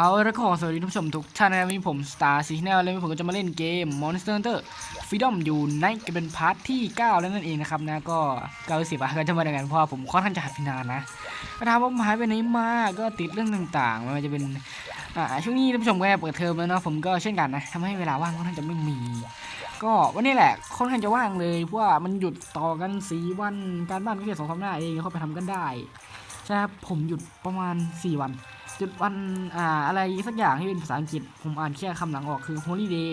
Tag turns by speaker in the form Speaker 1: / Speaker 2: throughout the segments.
Speaker 1: เอาล้วก็ขอสวัสดีทุกผู้ชมทุกท่านนะครับวันนี้ผม Star Signal แล้ววันนี้ผมก็จะมาเล่นเกม Monster Hunter Freedom อยู่ในกันเป็นพาร์ทที่ 9 แล้วนั่นเองนะครับนะก็เก้าสิบอะก็จะมาดังกันเพราะว่าผมค่อนข้างจะหายไปนานนะก็ถามว่าผมหายไปไหนมาก็ติดเรื่องต่างๆไม่ว่าจะเป็นอ่าช่วงนี้ท่านผู้ชมก็เปิดเทอมแล้วเนาะผมก็เช่นกันนะทำให้เวลาว่างค่อนข้างจะไม่มี ก็วันนี้แหละค่อนข้างจะว่างเลยเพราะว่ามันหยุดต่อกันสีวันการบ้านก็แค่สองสามหน้าเองเข้าไปทำกันได้ใช่ครับผมหยุดประมาณ 4 วัน จุดวันอ่าอะไรสักอย่างที่เป็นภาษาอังกฤษผมอ่านแค่คำหลังออกคือ holiday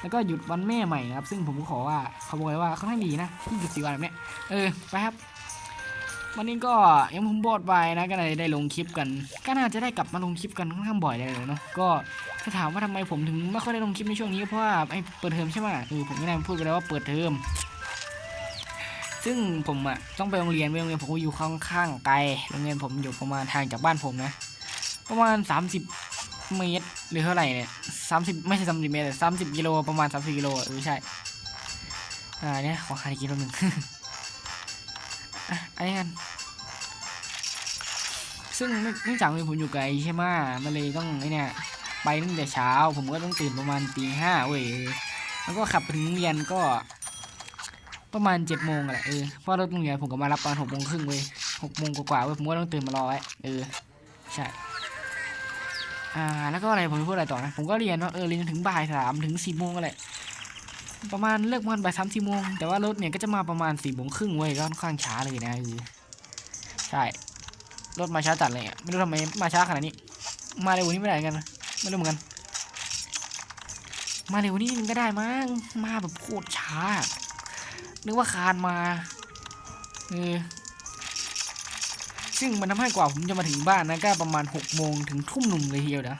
Speaker 1: แล้วก็หยุดวันแม่ใหม่นะครับ ซึ่งผมก็ขอว่าเขาบอกไว้ว่าค่อนข้างดีนะที่หยุดสี่วันแบบเนี้ยเออไปครับ วันนี้ก็ยังผมบอดไปนะก็เลยได้ลงคลิปกัน ก็น่าจะได้กลับมาลงคลิปกันค่อนข้างบ่อยเลยเนาะก็ถ้าถามว่าทำไมผมถึงไม่ค่อยได้ลงคลิปในช่วงนี้เพราะว่าไอ้เปิดเทอมใช่ไหมเออผมก็ได้พูดไปแล้วว่าเปิดเทอมซึ่งผมอะต้องไปโรงเรียนไปโรงเรียนผมก็อยู่ค่อนข้างไกลโรงเรียนผมอยู่ประมาณทางจากบ้านผมนะ ประมาณ30เมตรหรือเท่าไหร่เนี่ย30ไม่ใช่30เมตรสามสิบกิโลประมาณ30กิโลเออใช่ อ่าเนี่ยขอหากิโลหนึ่งอะอันนี้กัน ซึ่งเนื่องเนื่องจากเรียผมอยู่ไกลใช่ไหมมันเลยต้องไอเนี่ยไปตั้งแต่เช้า ผมก็ต้องตื่นประมาณตีห้าเว้ยแล้วก็ขับถึงโรงเรียนก็ประมาณเจ็ดโมงแหละเออเพราะรถโรงเรียนผมก็มารับตอนหกโมงครึ่งเว้ยหกโมงกว่าๆเว้ยผมก็ต้องตื่นมารอไว้เออ ใช่ อ่า แล้วก็อะไรผมพูดอะไรต่อนะ ผมก็เรียนว่าเออเรียนถึงบ่ายสามถึงสี่โมงก็แหละประมาณเลิกประมาณบ่ายสามสี่โมงแต่ว่ารถเนี่ยก็จะมาประมาณสี่โมงครึ่งเว้ยก็ค่อนข้างช้าเลยนะเออใช่รถมาช้าจัดเลยอะไม่รู้ทำไมมาช้าขนาดนี้ มาเร็วนี้ไม่ได้กันไม่รู้เหมือนกัน มาเร็วนี้มันก็ได้มั้งมาแบบโคตรช้านึกว่าคานมาเออ ซึ่งมันทำให้กว่าผมจะมาถึงบ้านนะก็ประมาณหกโมงถึงทุ่มหนึ่งเลยทีเดียวนะ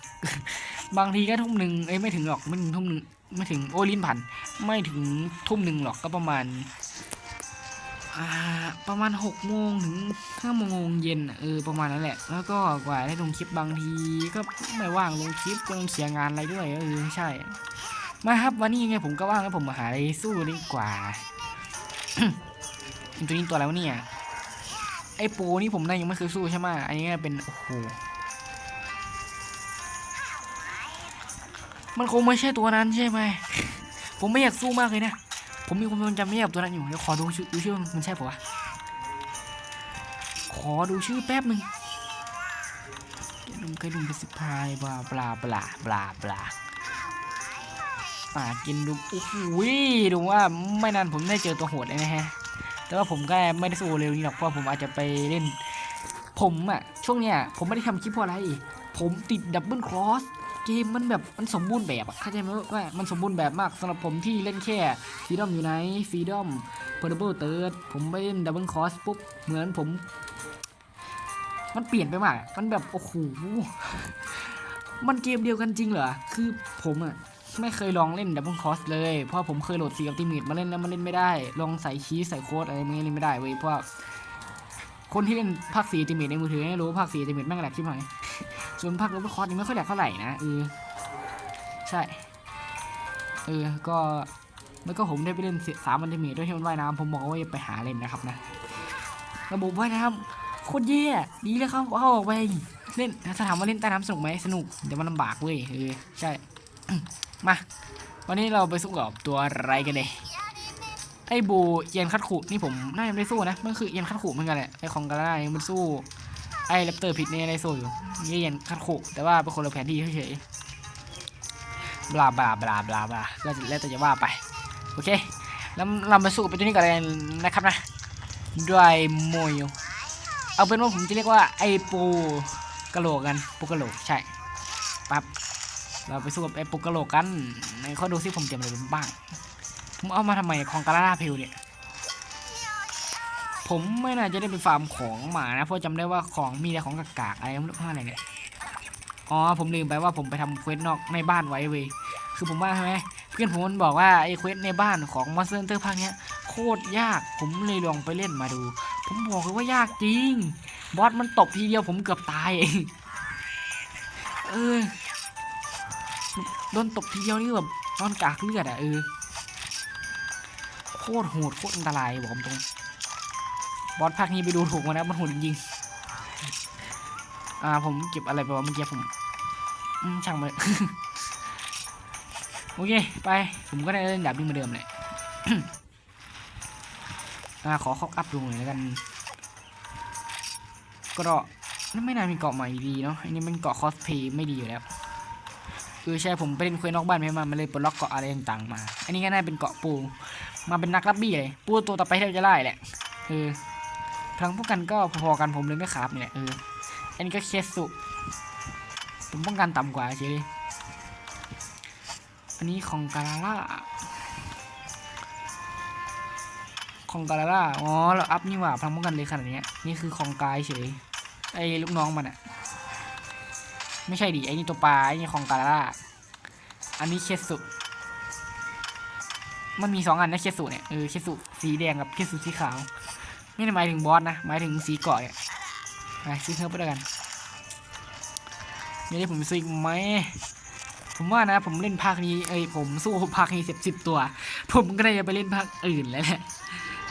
Speaker 1: บางทีก็ทุ่มหนึ่งเอ้ยไม่ถึงหรอกไม่ถึงทุ่มหนึ่งไม่ถึงโอ้ลิ้นพันไม่ถึงทุ่มหนึ่งหรอกก็ประมาณประมาณหกโมงถึงห้าโมงเย็นเออประมาณนั้นแหละ แล้วก็กว่าได้ลงคลิปบางทีก็ไม่ว่างลงคลิปก็ต้องเสียงานอะไรด้วยเออใช่ มาครับวันนี้ยังไงผมก็ว่างแล้วผมมาหาอะไรสู้ดีกว่าตัวนี้ตัวอะไรวะเนี่ย ไอ้ปูนี่ผมน่ายังไม่เคยสู้ใช่ไหมอันนี้เป็นโอ้โหมันคงไม่ใช่ตัวนั้นใช่ไหม ผมไม่อยากสู้มากเลยนะ ผมมีความจำไม่อยากตัวนั้นอยู่เดี๋ยวขอดูชื่อดูชื่อมันใช่ปะวะ ขอดูชื่อแป๊บหนึ่งแกดุมกระดุมกระสิบพายบลาบลาบลาบลาบลาป่ากินดูโอ้โหดูว่าไม่นานผมได้เจอตัวโหดเลยนะฮะ แต่ว่าผมก็ไม่ได้สู้เร็วนี้หรอกเพราะผมอาจจะไปเล่น ผมอะช่วงเนี้ยผมไม่ได้ทำคลิปเพราะอะไร ผมติดดับเบิลครอสเกมมันแบบมันสมบูรณ์แบบอะเข้าใจไหมว่ามันสมบูรณ์แบบมากสำหรับผมที่เล่นแค่ฟรีดอมอยู่ไหนฟรีดอมเพอร์เบิลเติร์ดผมไปเล่นดับเบิลครอสปุ๊บเหมือนผม มันเปลี่ยนไปมาก มันแบบ โอ้โห มันเกมเดียวกันจริงเหรอ คือผมอะ ไม่เคยลองเล่นดับเบิลคอสเลย เพราะผมเคยโหลดซีอัลติเมทมาเล่นแล้วมันเล่นไม่ได้ ลองใส่คีย์ใส่โค้ดอะไรไม่เล่นไม่ได้เว้ยเพราะคนที่เล่นภาคซีอัลติเมทในมือถือไม่รู้ภาคซีอัลติเมทแม่งแหลกใช่ไหมส่วนภาคดับเบิลคอสนี่ไม่ค่อยแหลกเท่าไหร่นะเออใช่เออก็แล้วก็ผมได้ไปเล่นสามอัลติเมทด้วยที่มันว่ายน้ำผมบอกว่าอย่าไปหาเล่นนะครับนะระบบว่ายน้ำโคตรแย่ดีเลยครับเอาออกไปเล่นถ้าถามว่าเล่นใต้น้ำสนุกไหมสนุกแต่มันลำบากเว้ยเออใช่ มา วันนี้เราไปสู้กับตัวอะไรกันเลยไอ้บูเอียนคัดขู่นี่ผมน่าจะไม่ได้สู้นะ มันคือเอียนคัดขู่เหมือนกันแหละไอ้ของกาล่ามันสู้ไอ้แรปเตอร์ผิดเนี่ยได้สู้อยู่นี่เอียนคัดขู่แต่ว่าเป็นคนละแผนที่เฉยๆบลาบลาบลาบลาบลาก็แล้วแต่จะว่าไปโอเคแล้วเรามาสู้กับตัวนี้กันเลยนะครับนะด้วยโมยเอาเป็นว่าผมจะเรียกว่าไอ้ปูกะโหลกกันปูกะโหลกใช่ปั๊บ เราไปสู้กับไอ้ปุกกะโหลกกันไหนขอดูซิผมเตรียมอะไรบ้าง ผมเอามาทำไมของกาลาลาเพลเนี่ย ผมไม่น่าจะได้ไปฟาร์มของหมานะ เพราะจำได้ว่าของมีแต่ของกากๆอะไรไม่รู้ว่าอะไรเนี่ย อ๋อ ผมลืมไปว่าผมไปทำเควสนอกในบ้านไว้เว้ย คือผมว่าใช่ไหมเพื่อนผมมันบอกว่าไอ้เควสในบ้านของมอนสเตอร์ภาคเนี้ยโคตรยาก ผมเลยลองไปเล่นมาดู ผมบอกเลยว่ายากจริง บอสมันตบทีเดียวผมเกือบตายเอง เออ โดนตบทีเดียวนี่แบบนอนกากเลือดอะเออโคตรโหดโคตรอันตรายบอกตรงบอสภาคนี้ไปดูถูกมานะมันโหดจริงๆอ่าผมเก็บอะไรไปวะเมื่อกี้ผมช่างมันโอเคไปผมก็ได้เล่นดาบนี้เหมือนเดิมเลยอ่าขอคอกอัพดูหน่อยแล้วกันก็นั่นไม่น่ามีเกาะใหม่ดีเนาะอันนี้มันเกาะคอสเพย์ไม่ดีอยู่แล้ว เออใช่ผมไปเล่นเควสนอกบ้านไม่มามันเลยปลดล็อกเกาะอะไรต่างๆมา อันนี้ก็น่าเป็นเกาะปู มาเป็นนักรับบี้เลยปูตัวต่อไปที่เราจะไล่แหละเออพลังพวกกันก็พอๆกันผมเลยไม่ขาบนี่แหละเอออันนี้ก็เคสสุผมป้องกันต่ำกว่าเฉยอันนี้ของกาลาล่าของกาลาล่าอ๋อเราอัพนี่หว่าพลังป้องกันเลยขนาดนี้นี่คือของกายเฉยไอ้ลูกน้องมันอะ ไม่ใช่ดิไอ้นี่ตัวปลาไอ้นี่ของกาลาล่าอันนี้เคสุมันมีสองอันนะเคสุเนี่ยเออเคสุสีแดงกับเคสุสีขาวไม่ได้หมายถึงบอสนะหมายถึงสีเกาะเนี่ยไปซื้อเพิ่มไปด้วยกันเดี๋ยวนี้ผมซื้อีกไหมผมว่านะผมเล่นภาคนี้เอ้ยผมสู้ภาคนี้สิบสิบตัว ผมก็ได้จะไปเล่นภาคอื่นแล้วแหละ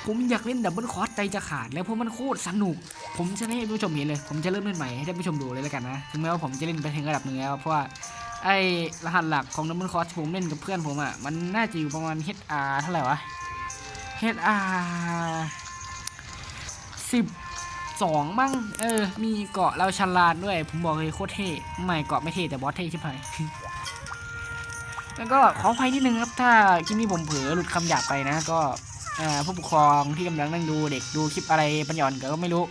Speaker 1: ผมอยากเล่นดับเบิลคอร์สใจจะขาด แล้วเพราะมันโคตรสนุก ผมจะให้ผู้ชมเห็นเลย ผมจะเริ่มเล่นใหม่ให้ท่านผู้ชมดูเลยแล้วกันนะถึงแม้ว่าผมจะเล่นไปถึงระดับหนึ่งแล้วเพราะว่าไอ้รหัสหลักของดับเบิลคอร์สผมเล่นกับเพื่อนผมอะมันน่าจะอยู่ประมาณ HR เท่าไหร่วะ HR สิบสองมั้งเออ มีเกาะเราฉลาดด้วย ผมบอกเลยโคตรเท่ไม่เกาะไม่เท่แต่บอสเท่ใชิบหายแล้วก็ขออภัยนิดนึงครับ ถ้าคลิปนี้ผมเผลอหลุดคำหยาบไปนะก็ ผู้ปกครองที่กำลังนั่งดูเด็กดูคลิปอะไรปัญญาอ่อนก็ไม่รู้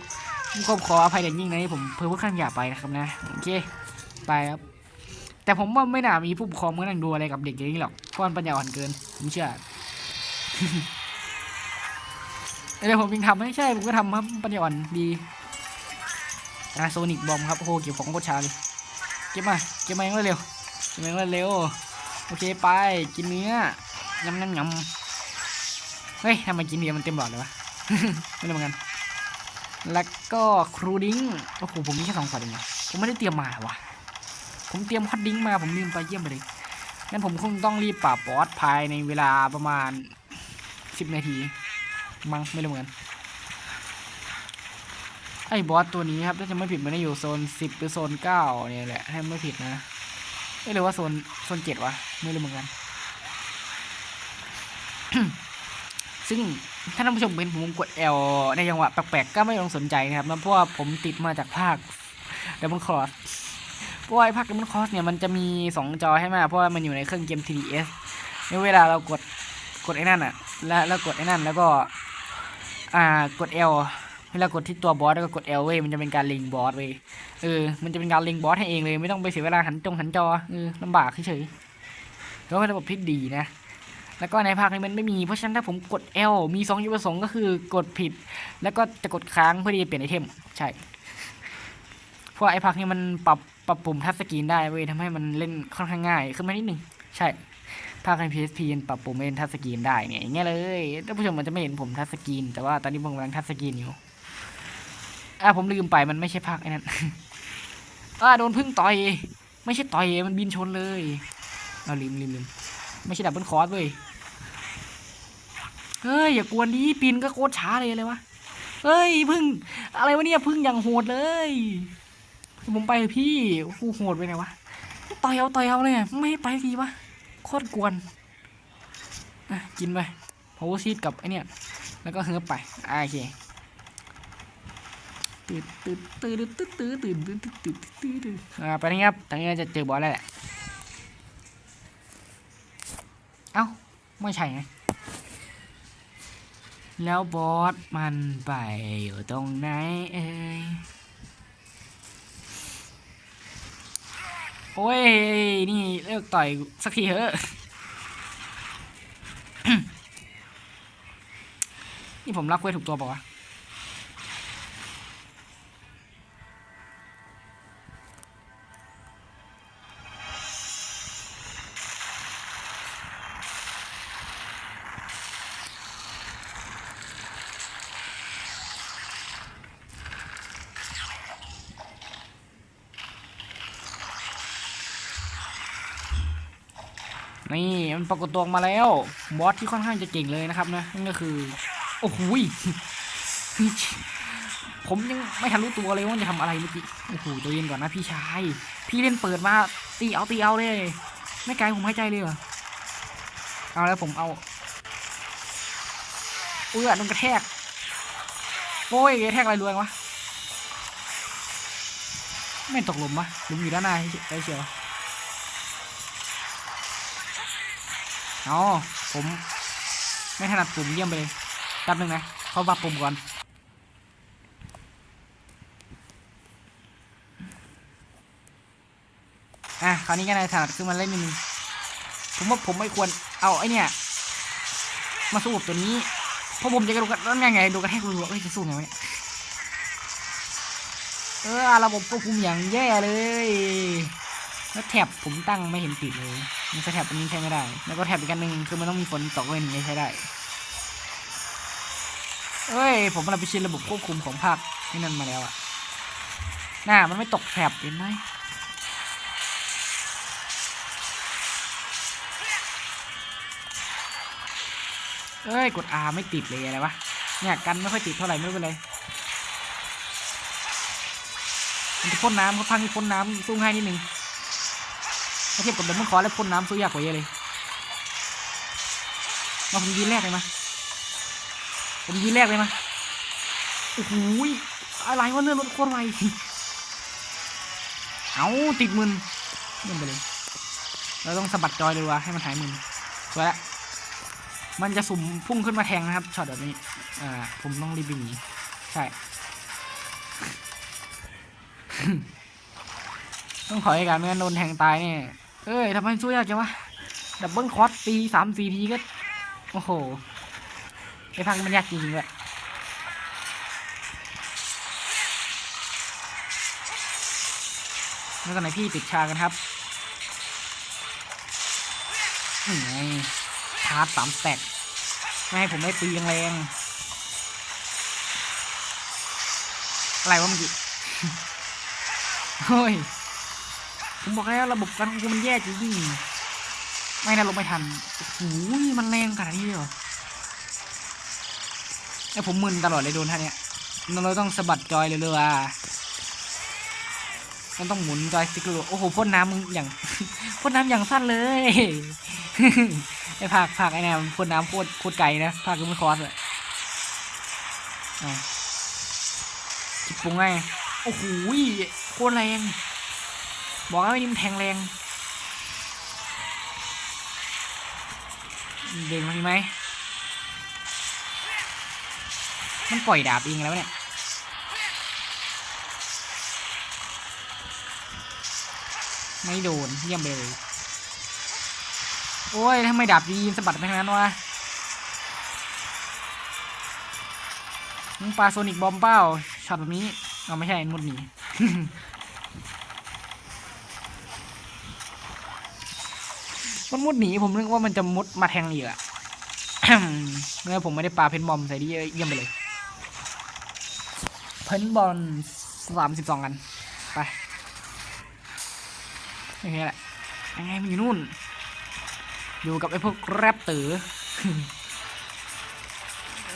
Speaker 1: ผมก็ขออภัยอย่างยิ่งนะที่ผมเผลอพูดคำหยาบไปนะครับนะโอเคไปครับแต่ผมว่าไม่น่ามีผู้ปกครองมานั่งดูอะไรกับเด็กอย่างนี้หรอกเพราะมันปัญญาอ่อนเกินผมเชื่อเดี๋ยวผมยังทำไม่ใช่ผมก็ทำครับปัญญาอ่อนดีอะโซนิกบอมครับโอ้โหเก็บของโคตรช้าเลยเก็บมาเก็บมาองรวเร็วเก็บมาองรวดเร็วโอเคไปกินเนื้อยำยำยำ เฮ้ยทำไมกินเนื้อมันเต็มหลอดเลยวะ ไม่รู้เหมือนกัน แล้วก็ครูดิ้งโอ้โหผมมีแค่สองขวดเองผมไม่ได้เตรียมมาว่ะ ผมเตรียมฮอตดิ้งมาผมลืมไปเยี่ยมไปเลยงั้นผมคงต้องรีบปราบบอสภายในเวลาประมาณสิบนาที มั้งไม่รู้เหมือนกันไอ้บอสตัวนี้ครับถ้าจะไม่ผิดมันจะอยู่โซนสิบหรือโซนเก้าเนี่ยแหละให้ไม่ผิดนะเอ้ยหรือว่าโซนโซนเจ็ดวะไม่รู้เหมือนกัน ซึ่งถ้าท่านผู้ชมเป็นผมกด L ในจังหวะแปลกๆก็ไม่ต้องสนใจนะครับเพราะว่าผมติดมาจากภาค Double Cross เพราะว่าไอ้ภาค Double Cross เนี่ยมันจะมีสองจอให้มา เพราะว่ามันอยู่ในเครื่องเกม 3DS ในเวลาเรากดกดไอ้นั่นอะ แล้วแล้วกดไอ้นั่นแล้วก็อ่ากด L เวลากดที่ตัวบอสแล้วก็กด L เว้ยมันจะเป็นการลิงบอสเว้ยเออมันจะเป็นการลิงบอสให้เองเลย ไม่ต้องไปเสียเวลาหันจงหันจอเออลำบากเฉยๆแล้วเป็นระบบที่ดีนะ แล้วก็ในภาคนี้มันไม่มีเพราะฉะนั้นถ้าผมกด L มีสองจุดประสงค์ก็คือกดผิด แล้วก็จะกดค้างเพื่อที่จะเปลี่ยนไอเทมใช่เพราะไอภาคนี้มันปรับปรับปุ่มทัชสกรีนได้เว้ยทำให้มันเล่นค่อนข้างง่ายขึ้นมานิดนึงใช่ภาคใน PSP มันปรับปุ่มเล่นทัชสกรีนได้เนี่ยอย่างเงี้ยเลยท่านผู้ชมมันจะไม่เห็นผมทัชสกรีนแต่ว่าตอนนี้ผมกำลังทัชสกรีนอยู่อะผมลืมไปมันไม่ใช่ภาคไอ้นั่นอ่าโดนพึ่งต่อยไม่ใช่ต่อยมันบินชนเลยเอาลืมลืมลืมไม่ใช่ดับเบิลคอร์สเว้ย เฮ้ยอย่ากวนดีปีนก็โคตรช้าเลยเลยวะเฮ้ยพึ่งอะไรวะเนี่ยพึ่งอย่างโหดเลยผมไปพี่โอ้โหดไปไงวะต่อยเอาต่อยเอาเลยไม่ไปทีวะโคตรกวนอะกินไปพาวซีดกับไอเนี่ยแล้วก็เฮิร์บไปอะโอเคตื่นตื่นตื่นตื่นตื่นตื่นตื่นตื่นตื่นตื่นตื่นอ่าไปนี่ครับตอนนี้จะเจอบอสแล้วแหละเอ้าไม่ใช่ไง แล้วบอสมันไปอยู่ตรงไหนเอ้ยโอ้ย นี่เลิกต่อยสักทีเถอะ นี่ผมรักเวทถูกตัวป่าวะ นี่มันปรากฏตัวมาแล้วบอสที่ค่อนข้างจะเก่งเลยนะครับนะนั่นก็คือโอ้โหผมยังไม่ทันรู้ตัวเลยว่าจะทำอะไรเมื่อกี้โอ้โหตัวเย็นก่อนนะพี่ชายพี่เล่นเปิดมาตีเอาตีเอาเลย ไม่ไกลผมหายใจเลยเหรอเอาแล้วผมเอาเอื้อโดนกระแทกโอ้ยกระแทกอะไรรวยวะไม่ตกหลุมวะหลุมอยู่ด้านหน้าไอ้เชีย วเอผมไม่ถนัดปุ่มเยี่ยมไปเลยแป๊บนึงนะเขาปรับปุ่มก่อน อะ คราวนี้ก็นายถนัดขึ้นมาเล่นนิดนึงผมว่าผมไม่ควรเอาไอ้เนี่ย มาสู้กับตัวนี้ เพราะผมจะกระโดดกันนั่นไงไงโดนกระแทกรัวๆเอ้ยจะสู้ไงวะเนี่ย เออระบบควบคุมอย่างแย่เลย แล้วแท็บผมตั้งไม่เห็นติดเลย มันจะแท็บอันนี้ใช้ไม่ได้ แล้วก็แท็บอีกอันหนึ่งคือมันต้องมีฝนตกเลยถึงจะใช้ได้เอ้ย ผมเราไปชินระบบควบคุมของภาคที่นั่นมาแล้วอะน่ามันไม่ตกแท็บเห็นไหมเอ้ย กด R ไม่ติดเลยอะไรวะ เนี่ยกันไม่ค่อยติดเท่าไหร่ไม่เป็นไรมันจะพ่นน้ำเขาพังที่พ่นน้ำสู้ง่ายนิดนึง ถ้าเทียบกับเดมอนคอร์แล้วพ่นน้ำสู้ยากกว่าเยอะเลยมาผมยืนแรกเลยมาผมยืนแรกเลยมาโอ้โหยอะไรวะเลื่อนรถโคตรไวเอาติดมึนเลื่อนไปเลย เราต้องสะบัดจอยเลยวะให้มันหายมึนสวยละมันจะสุ่มพุ่งขึ้นมาแทงนะครับช็อตแบบนี้อ่าผมต้องรีบวิ่งหนีใช่ ต้องถอยกันไม่งั้นโดนแทงตายเนี่ย เอ้ยทำไมสู้ยากจังวะ ดับเบิลคอร์สตีสามสี่ทีก็ โอ้โหไอ้พังมันยากจริงๆเลยแล้วตอนไหนพี่ติดชากันครับนี่ไงชาร์จสามแตกไม่ให้ผมได้ตีแรงอะไรวะเมื่อกี้เฮ้ย ผมบอกแล้วระบบการควบคุมมันแย่จริงๆไม่นะลงไม่ทันโอ้โหมันแรงขนาดนี้เลยเหรอไอผมมึนตลอดเลยโดนท่าเนี้ยเราต้องสะบัดจอยเลยเลยว่ะมันต้องหมุนจอยสติ๊กเลยโอ้โหพ่นน้ำมึงอย่างพ่นน้ำอย่างสั้นเลยไอ้ภาคภาคไอ้เนี่ยมันพ่นน้ำโคตรโคตรไกลนะภาคก็ไม่คอสเลยจิบปุงไงโอ้โหโคตรแรง บอกแล้วไอ้นี่มันแทงแรงเด้งมาดีไหมมันปล่อยดาบเองแล้วเนี่ยไม่โดนเยี่ยมไปเลยโอ้ยทำไมดาบดีสะบัดไปทางนั้นวะมึงปาโซนิกบอมเป้าช็อตแบบนี้เอาไม่ใช่มุดหนี มันมุดหนีผมนึกว่ามันจะมุดมาแทงอีกอะเมื่อผมไม่ได้ปาเพนบอมใส่ที่เยี่ยมไปเลย เพนบอลสามสิบสองกัน ไปอย่างเงี้ยแหละยังไงมันอยู่นู่น อยู่กับไอ้พวกแรปเต๋อ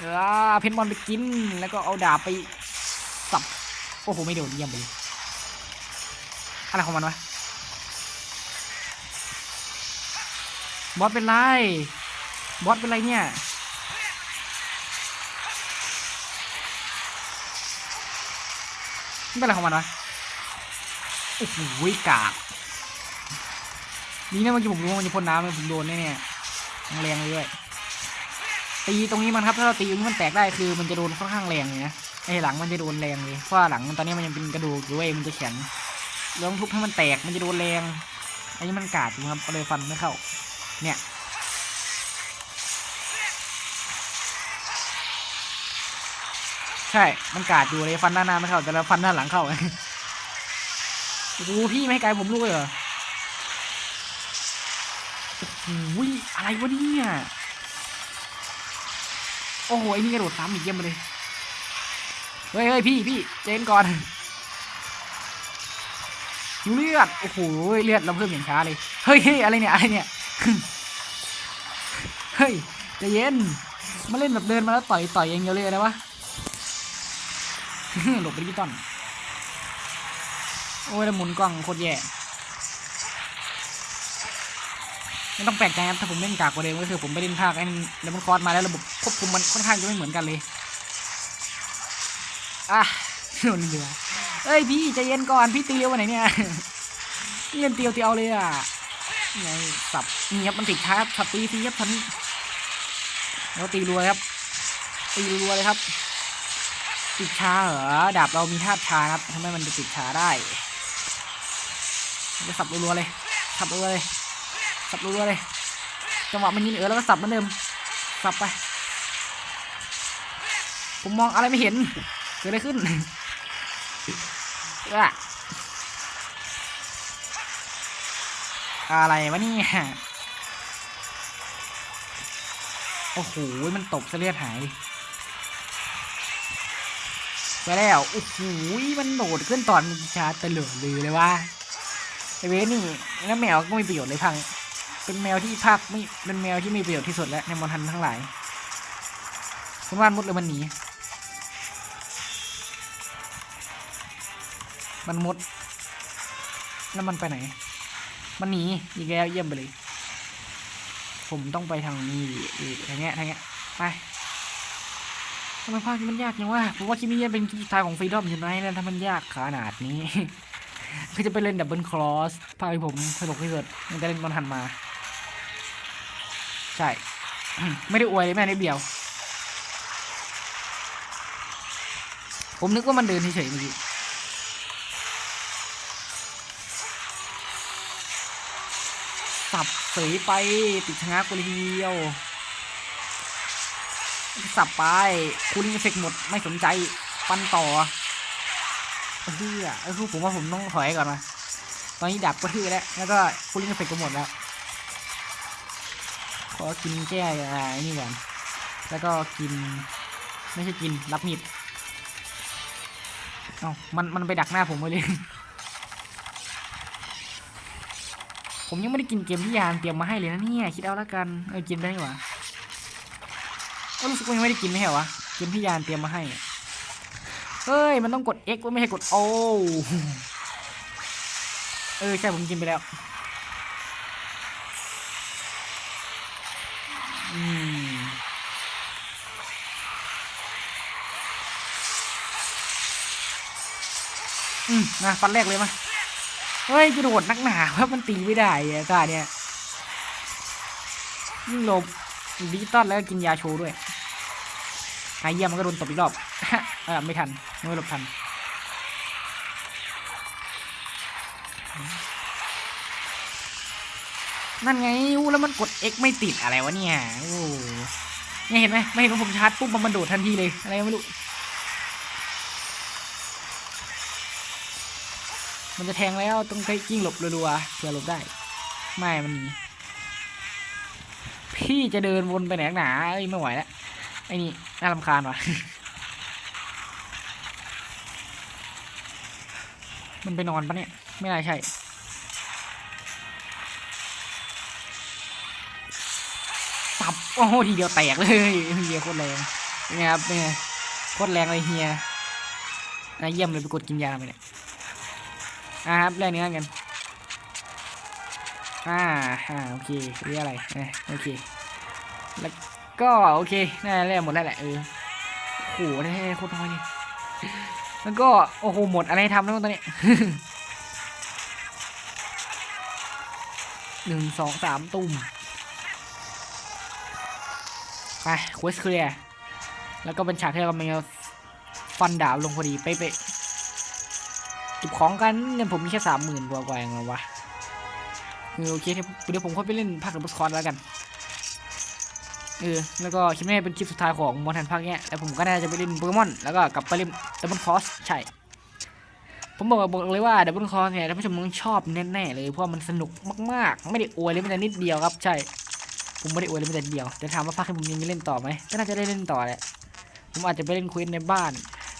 Speaker 1: อ่าเพนบอลไปกิน แล้วก็เอาดาบไปสับ โอ้โห ไม่โดนเยี่ยมไปเลย อะไรของมันวะ บอสเป็นไร บอสเป็นไรเนี่ย ไมันเป็นไรของมันวะโอ้โหกากนี่นะเมื่อกี้ผมรู้ว่ามันจะพ่นน้ำผมโดนแน่ๆแรงเลยด้วยตีตรงนี้มันครับถ้าเราตีตรงนี้มันแตกได้คือมันจะโดนค่อนข้างแรงเลยนะไอ้หลังมันจะโดนแรงเลยเพราะหลังมันตอนนี้มันยังเป็นกระดูกอยู่เว้ยมันจะแข็งเราต้องทุบให้มันแตกมันจะโดนแรงอันนี้มันกาดอยู่ครับก็เลยฟันไม่เข้า เนี่ย ใช่ มันกาดอยู่เลยฟันด้าหน้าไม่เข้า แต่เราฟันด้าหลังเข้าโอ้โหพี่ไม่ให้ไกลผมลูกเลยเหรอโอ้โหอะไรวะเนี่ย โอ้โหไอ้นี่กระโดดซ้ำอีกเยี่ยมเลย เฮ้ยเฮ้ยพี่พี่เจนก่อนเลือด โอ้โห เลือดเราเพิ่มอย่างช้าเลย เฮ้ยเฮ้ยอะไรเนี่ย อะไรเนี่ย เฮ้ยใจเย็น มาเล่นแบบเดินมาแล้วต่อยต่อยเอย่างเดียวเลยนะวะหลบไปที่ต้นโอ้ยแล้วหมุนกล้องโคตรแย่ไม่ต้องแปลกใจครับถ้าผมเล่นกากกว่าเดิมก็คือผมไปเล่นภาคไอ้เดมอนคอร์สมาแล้วระบบควบคุมมันค่อนข้างจะไม่เหมือนกันเลยอะโดนเรือเอ้ยพี่ใจเย็นก่อนพี่ตีเร็วว่าไหนเนี่ยเล่นเตียวเตียวเลยอะ ไงสับนี่ครับมันติดช้าครับสับตีทีครับทันแล้วตีรัวครับ ตีรัวเลยครับ ติดช้าเหรอดาบเรามีธาตุชาครับทำไมมันจะติดช้าได้จะสับรัวๆเลย สับรัวเลย สับรัวเลย จังหวะมันยิงเออแล้วก็สับเหมือนเดิม สับไป ผมมองอะไรไม่เห็น เกิดอะไรขึ้นอะ อะไรวะเนี่ยโอ้โห มันตบเสเลือดหายไปแล้ว โอ้โห มันโดดขึ้นตอนชาร์จตะเหลือลือเลยว่าไอเวสนี่แล้วแมวก็ไมีประโยชน์เลยพัง เป็นแมวที่ภาคไม่เป็นแมวที่มีประโยชน์ที่สุดแล้วในมอนทันทั้งหลายคุณว่านมุดเลยมันหนี มันมุด แล้วมันไปไหน มันหนีอีกแล้วเยี่ยมไปเลย ผมต้องไปทางนี้อีกทางเงี้ยทางเงี้ยไปทำไมภาคนี้มันยากจังวะผมว่าคลิปนี้จะเป็นคลิปสุดท้ายของฟรีดอมอยู่ไหนแล้วถ้ามันยากขนาดนี้คือจะไปเล่นดับเบิลคลอสภาคที่ผมสนุกที่สุดมันจะเล่นมอนทันมา ใช่ ไม่ได้อวยเลยแม่นิดเดียว ผมนึกว่ามันเดินเฉยๆเมื่อกี้ สับเสยไปติดชะงักไปเลยทีเดียว สับไปคูลิงเอฟเฟกหมดไม่สนใจปันต่อเฮ้ยเออคือผมว่าผมต้องถอยก่อนนะตอนนี้ดับก็ทื่อแล้ว แล้วก็คูลิงเอฟเฟกก็หมดแล้วขอกินแก้อะไรนี่ก่อนแล้วก็กิน ไม่ใช่กินรับมีดเอ้ามันมันไปดักหน้าผมไว้เลย ผมยังไม่ได้กินเกมที่ยานเตรียมมาให้เลยนะเนี่ยคิดเอาละกันเออกินได้หวะก็รู้สึกว่ายังไม่ได้กินไม่ใช่เหรอวะเกมที่ยานเตรียมมาให้เฮ้ยมันต้องกด X ว่าไม่ใช่กด O เออใช่ผมกินไปแล้วอืมอืมนะฟันแรกเลยมา เฮ้ยกระโดดนักหนาว่ามันตีไม่ได้อะตาเนี่ยยิ่งลบดิจิตอลแล้วก็กินยาโชว์ด้วยหายเยี่ยมมันก็โดนตบอีกรอบเออไม่ทันไม่หลบทันนั่นไงอู้แล้วมันกด X ไม่ติดอะไรวะเนี่ยโอ้เนี่ยเห็นไหมไม่เห็นว่าผมชาร์จปุ๊บมันโดดทันทีเลยอะไรไม่รู้ มันจะแทงแล้วต้องใช้กิ้งหลบรัวๆเพื่อหลบได้ ไม่มันหนีพี่จะเดินวนไปไหนหนาเอ้ยไม่ไหวแล้วไอ้นี่น่ารำคาญว่ะมันไปนอนปะเนี่ย ไม่น่าใช่ ตับ โอ้โห ทีเดียวแตกเลยเฮียโคตรแรงเป็นไงครับเป็นไงโคตรแรงเลยเฮียอะเยี่ยมเลยไปกดกินยาไปเนี่ย อ่าครับแรกเนื้อกัน อ่าอ่าโอเคเรียกอะไรเออโอเค แล้วก็โอเคน่าแรกหมดแล้วแหละเออโหได้โคตรน้อยนี่แล้วก็โอ้โหหมดอะไรทำแล้วตอนนี้หนึ่งสองสามตุ่มไปควสเคลียร์แล้วก็เป็นฉากที่เรากำลังฟันดาบลงพอดีเป๊ะๆ เก็บของกันเงินผมมีแค่สามหมื่นกว่าๆเองเหรอวะเออโอเคเดี๋ยวผมค่อยไปเล่นภาคดับบิลสคอร์แล้วกันเออแล้วก็คลิปนี้เป็นคลิปสุดท้ายของมอนทันภาคเนี้ยแล้วผมก็น่าจะไปเล่นโปเกมอนแล้วก็กลับไปเล่นดับเบิลคอสใช่ ผมบอกบอกเลยว่าดับเบิลคอสเนี่ยท่านผู้ชมต้องชอบแน่ๆเลยเพราะมันสนุกมากๆ ไม่ได้อวยเลยแม้แต่นิดเดียวครับใช่ ผมไม่ได้อวยเลยแม้แต่นิดเดียวจะถามว่าภาคที่ผมยังเล่นต่อไหมก็น่าจะได้เล่นต่อแหละผมอาจจะไปเล่นควินในบ้าน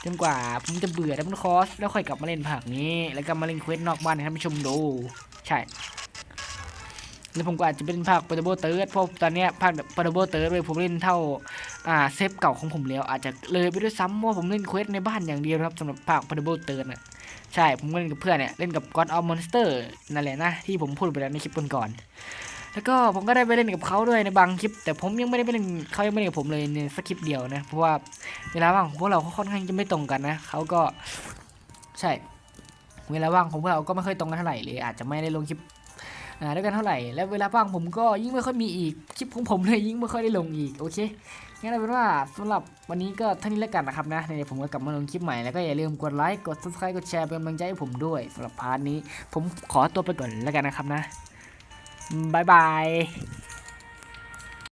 Speaker 1: จนกว่าผมจะเบื่อดับเบิลคอสแล้วค่อยกลับมาเล่นภาคนี้ แล้วก็มาเล่นเควสนอกบ้านให้ท่านผู้ชมดู ใช่ แล้วผมก็อาจจะเป็นภาคปาร์ตเบิลเติร์ดเพราะตอนนี้ภาคปาร์ตเบิลเติร์ดเลยผมเล่นเท่าอ่าเซฟเก่าของผมแล้วอาจจะเลยไปด้วยซ้ำว่าผมเล่นเควสในบ้านอย่างเดียวนะครับสำหรับภาคปาร์ตเบิลเติร์ดน่ะใช่ผมเล่นกับเพื่อนเนี่ยเล่นกับ God of Monster นั่นแหละนะที่ผมพูดไปแล้วในคลิปก่อนๆ แล้วก็ผมก็ได้ไปเล่นกับเขาด้วยในบางคลิป แต่ผมยังไม่ได้ไปเล่นเขายังไม่ได้กับผมเลยในสักคลิปเดียวนะ เพราะว่าเวลาว่างพวกเราค่อนข้างจะไม่ตรงกันนะเขาก็ใช่ เวลาว่างของพวกเราก็ไม่ค่อยตรงกันเท่าไหร่เลย อาจจะไม่ได้ลงคลิปอ่าด้วยกันเท่าไหร่ แล้วเวลาว่างผมก็ยิ่งไม่ค่อยมีอีกคลิปของผมเลยยิ่งไม่ค่อยได้ลงอีกโอเคงั้นเอาเป็นว่าสำหรับวันนี้ก็เท่านี้แล้วกันนะครับนะเดี๋ยวผมก็กลับมาลงคลิปใหม่แล้วก็อย่าลืมกดไลค์กด subscribe กดแชร์เป็นกำลังใจให้ผมด้วยสำหรับพาร์ทนี้ ผมขอตัวไปก่อนแล้วกันนะครับนะ บายบาย